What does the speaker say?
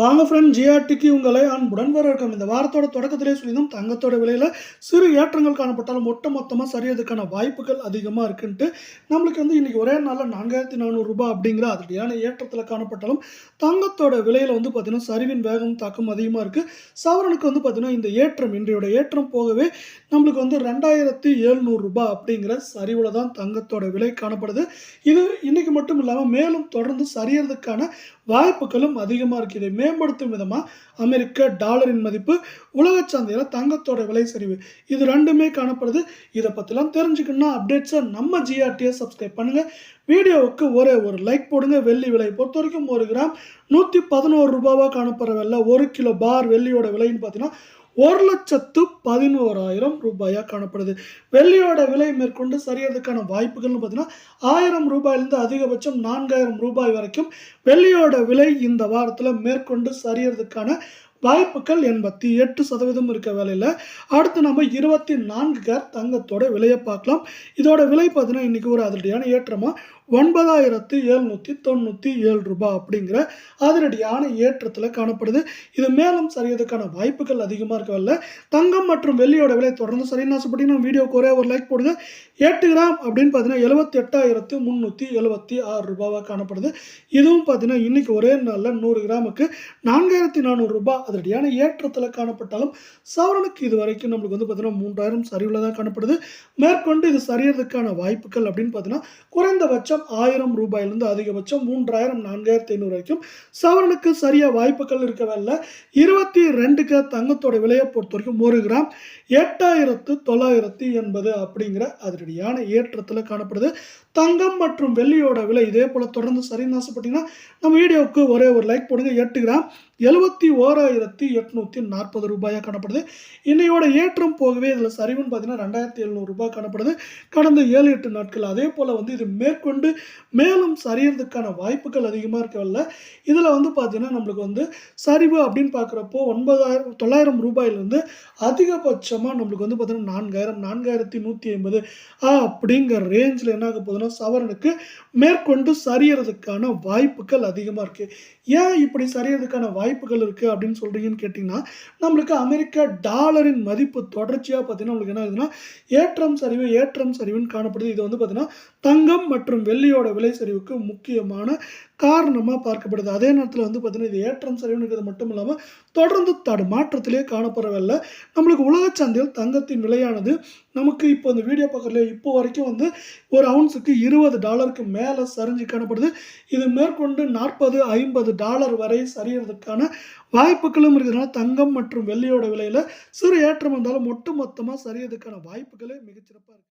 வாங்க ஃப்ரெண்ட் ஜிஆர்டிக்கு உங்களை அன்புடன் வரவேற்கும் இந்த வாரத்தோட தொடக்கத்திலே சொல்லியிருந்தோம் தங்கத்தோட விலையில் சிறு ஏற்றங்கள் காணப்பட்டாலும் ஒட்ட மொத்தமாக சரியதுக்கான வாய்ப்புகள் அதிகமாக இருக்குன்ட்டு. நம்மளுக்கு வந்து இன்றைக்கி ஒரே நாளில் நான்காயிரத்தி நானூறுரூபா அப்படிங்கிற அதிரடியான ஏற்றத்தில் காணப்பட்டாலும் தங்கத்தோட விலையில் வந்து பார்த்திங்கன்னா சரிவின் வேகம் தாக்கம் அதிகமாக இருக்குது சவரனுக்கு வந்து பார்த்திங்கன்னா இந்த ஏற்றம் இன்றையோட ஏற்றம் போகவே நம்மளுக்கு வந்து ரெண்டாயிரத்தி எழுநூறுரூபா அப்படிங்கிற சரிவில் தான் தங்கத்தோட விலை காணப்படுது. இது இன்றைக்கி மட்டும் இல்லாமல் மேலும் தொடர்ந்து சரியறதுக்கான வாய்ப்புகளும் அதிகமாக இருக்குது. இதை மேம்படுத்தும் விதமாக அமெரிக்க டாலரின் மதிப்பு உலக சந்தையில் தங்கத்தோட விலை சரிவு இது ரெண்டுமே காணப்படுது. இதை பற்றிலாம் தெரிஞ்சுக்கணும்னா அப்டேட்ஸை நம்ம ஜிஆர்டியை சப்ஸ்கிரைப் பண்ணுங்கள் வீடியோவுக்கு ஒரே ஒரு லைக் போடுங்க. வெள்ளி விலை பொறுத்த வரைக்கும் ஒரு கிராம் நூற்றி பதினோரு ரூபாவாக காணப்படுற வெள்ளை ஒரு கிலோ பார் வெள்ளியோட விலைன்னு பார்த்தீங்கன்னா ஒரு லட்சத்து பதினோராயிரம் ரூபாயாக காணப்படுது. வெள்ளியோட விலை மேற்கொண்டு சரியறதுக்கான வாய்ப்புகள்னு பார்த்தீங்கன்னா ஆயிரம் ரூபாயிலிருந்து அதிகபட்சம் நான்காயிரம் ரூபாய் வரைக்கும் வெள்ளியோட விலை இந்த வாரத்தில் மேற்கொண்டு சரியறதுக்கான வாய்ப்புகள் எண்பத்தி எட்டு சதவீதம் இருக்க வேலையில். அடுத்து நம்ம இருபத்தி நான்கு கேர் தங்கத்தோட விலையை பார்க்கலாம். இதோட விலை பார்த்தீங்கன்னா இன்றைக்கி ஒரு அதிரடியான ஏற்றமாக ஒன்பதாயிரத்து எழுநூற்றி தொண்ணூற்றி ஏழு ரூபாய் அப்படிங்கிற அதிரடியான ஏற்றத்தில் காணப்படுது. இது மேலும் சரியதுக்கான வாய்ப்புகள் அதிகமாக இருக்கவில்ல தங்கம் மற்றும் வெள்ளியோட விலை தொடர்ந்து சரின்னு ஆசைப்பட்டீங்கன்னா வீடியோக்கு ஒரே ஒரு லைக் போடுங்க. எட்டு கிராம் அப்படின்னு பார்த்தீங்கன்னா எழுபத்தி எட்டாயிரத்து முந்நூற்றி எழுபத்தி ஆறு ரூபாவாக காணப்படுது. இதுவும் பார்த்தீங்கன்னா இன்றைக்கி ஒரே நாளில் நூறு கிராமுக்கு நான்காயிரத்தி நானூறு ரூபாய் அதிரடியான ஏற்றத்தில் காணப்பட்டாலும் சவரனுக்கு இது வரைக்கும் நம்மளுக்கு வந்து பார்த்தீங்கன்னா மூன்றாயிரம் சரிவில் தான் காணப்படுது. மேற்கொண்டு இது சரியறதுக்கான வாய்ப்புகள் அப்படின்னு பார்த்தீங்கன்னா குறைந்தபட்சம் ஆயிரம் ரூபாயிலிருந்து அதிகபட்சம் மூன்றாயிரம் நான்காயிரத்தி ஐநூறு வரைக்கும் சவரனுக்கு சரியாக வாய்ப்புகள் இருக்கவில்லை இருபத்தி ரெண்டுக்கு தங்கத்தோட விலையை பொறுத்த வரைக்கும் ஒரு கிராம் எட்டாயிரத்து தொள்ளாயிரத்தி எண்பது அப்படிங்கிற அதிரடியான ஏற்றத்தில் காணப்படுது. தங்கம் மற்றும் வெள்ளியோட விலை இதே போல் தொடர்ந்து சரின்னு ஆசைப்பட்டீங்கன்னா நம்ம வீடியோவுக்கு ஒரே ஒரு லைக் போடுங்க. எட்டு கிராம் எழுபத்தி ஓராயிரத்தி எட்நூற்றி நாற்பது ரூபாயாக காணப்படுது. இன்னையோட ஏற்றம் போகவே இதில் சரிவுன்னு பார்த்தீங்கன்னா ரெண்டாயிரத்தி எழுநூறு ரூபாய் காணப்படுது. கடந்த ஏழு எட்டு நாட்கள் அதே போல் வந்து இது மேற்கொண்டு மேலும் சரியறதுக்கான வாய்ப்புகள் அதிகமாக இருக்கவில்ல. இதில் வந்து பார்த்தீங்கன்னா நம்மளுக்கு வந்து சரிவு அப்படின்னு பார்க்குறப்போ ஒன்பதாயிரம் தொள்ளாயிரம் ரூபாயிலேருந்து அதிகபட்சமாக நம்மளுக்கு வந்து பார்த்தீங்கன்னா நான்காயிரம் நான்காயிரத்தி நூற்றி ஐம்பது அப்படிங்கிற ரேஞ்சில் என்ன ஆக போகுதுன்னா சவரனுக்கு மேற்கொண்டு சரியறதுக்கான வாய்ப்புகள் அதிகமாக இருக்குது ஏன் இப்படி சரியறதுக்கான வாய்ப்புகள் இருக்குது அப்படின்னு சொல்கிறீங்கன்னு கேட்டிங்கன்னா நம்மளுக்கு அமெரிக்க டாலரின் மதிப்பு தொடர்ச்சியாக பார்த்தீங்கன்னா நம்மளுக்கு என்ன ஆகுதுன்னா ஏற்றம் சரிவு ஏற்றம் சரிவுன்னு காணப்படுது. இது வந்து பார்த்திங்கன்னா தங்கம் மற்றும் வெள்ளியோட விலை சரிவுக்கு முக்கியமான காரணமாக பார்க்கப்படுது. அதே நேரத்தில் வந்து பார்த்திங்கன்னா இது ஏற்றம் சரிவுங்கிறது இருக்கிறது மட்டும் இல்லாமல் தொடர்ந்து தடுமாற்றத்திலே காணப்படவில்லை. நம்மளுக்கு உலக சந்தையில் தங்கத்தின் விலையானது நமக்கு இப்போ இந்த வீடியோ பார்க்கறதுல இப்போ வரைக்கும் வந்து ஒரு அவுன்ஸுக்கு இருபது டாலருக்கு மேலே சரிஞ்சு காணப்படுது. இது மேற்கொண்டு நாற்பது ஐம்பது டாலர் வரை சரியறதுக்கான வாய்ப்புகளும் இருக்கிறதுனால தங்கம் மற்றும் வெள்ளியோட விலையில் சிறு ஏற்றம் வந்தாலும் ஒட்டு மொத்தமாக சரியறதுக்கான வாய்ப்புகளே மிகச்சிறப்பாக இருக்குது